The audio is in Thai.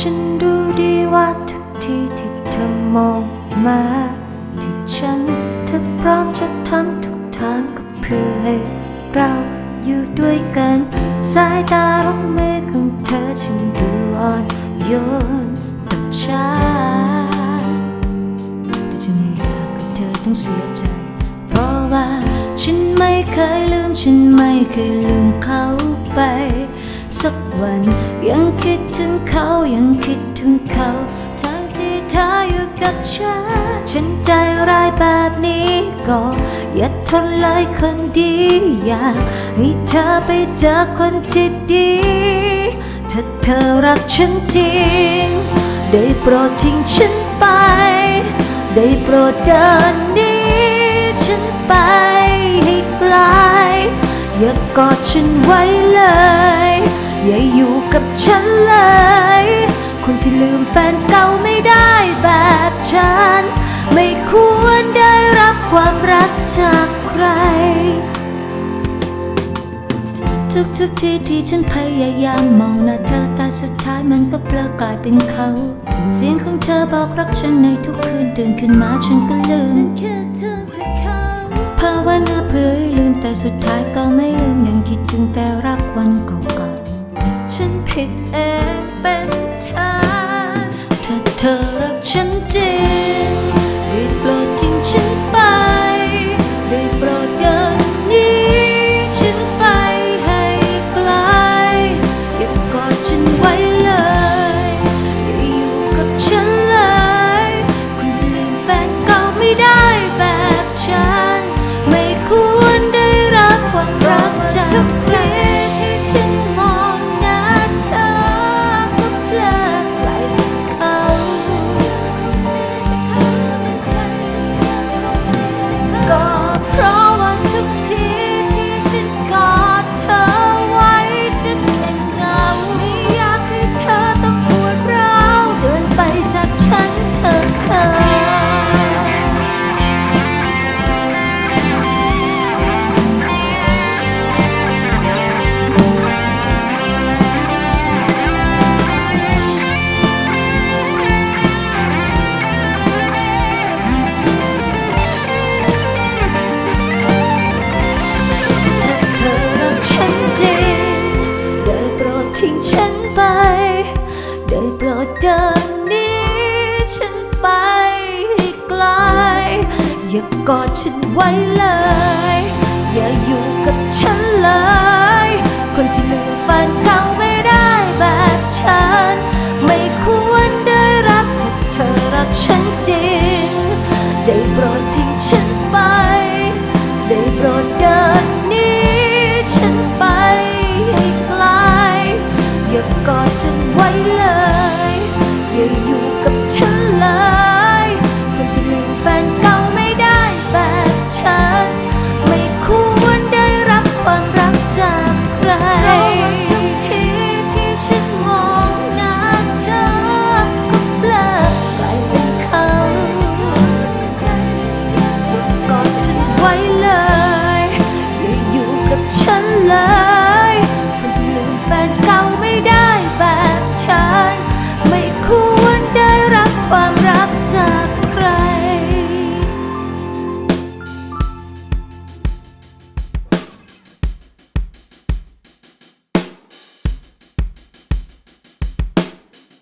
ฉันรู้ดีว่าทุกทีที่เธอมองมาที่ฉันเธอพร้อมจะทำทุกทางก็เพื่อให้เราอยู่ด้วยกัน สายตาลกมือของเธอฉันดูอ่อนโยนกับฉันแต่จะไม่อยากให้เธอต้องเสียใจ เพราะว่าฉันไม่เคยลืม ฉันไม่เคยลืมเขาไป สักวัน ยังคิดถึงเขายังคิดถึงเขา ทั้งที่เธออยู่กับฉัน ฉันใจร้ายแบบนี้ก็อย่าทนเลยคนดีอยากให้เธอไปเจอคนที่ดี ถ้าเธอรักฉันจริง ได้โปรดทิ้งฉันไป ได้โปรดเดินนี้ฉันไปให้ไกลอย่ากอดฉันไว้เลย อย่าอยู่กับฉันเลย คนที่ลืมแฟนเก่าไม่ได้แบบฉัน ไม่ควรได้รับความรักจากใคร ทุกทุกๆทีที่ฉันพยายามมองหน้าเธอแต่สุดท้ายมันก็เปลอกลายเป็นเขา เสียงของเธอบอกรักฉันในทุกคืนตื่นขึ้นมาฉันก็ลืมฉันแค่เธอแต่เขาภาวนาเพื่อให้ลืมแต่สุดท้ายก็ไม่ลืมยังคิดถึงแต่รักวันเก่าๆฉัน ผิดเองเป็นฉันถ้าเธอรักฉันจริง ฉันไปให้ไกล อย่ากอดฉันไว้เลย อย่าอยู่กับฉันเลย คนที่ลืมแฟนเก่าไม่ได้แบบฉัน ไม่ควรได้รับถ้าเธอรักฉันจริง ได้โปรด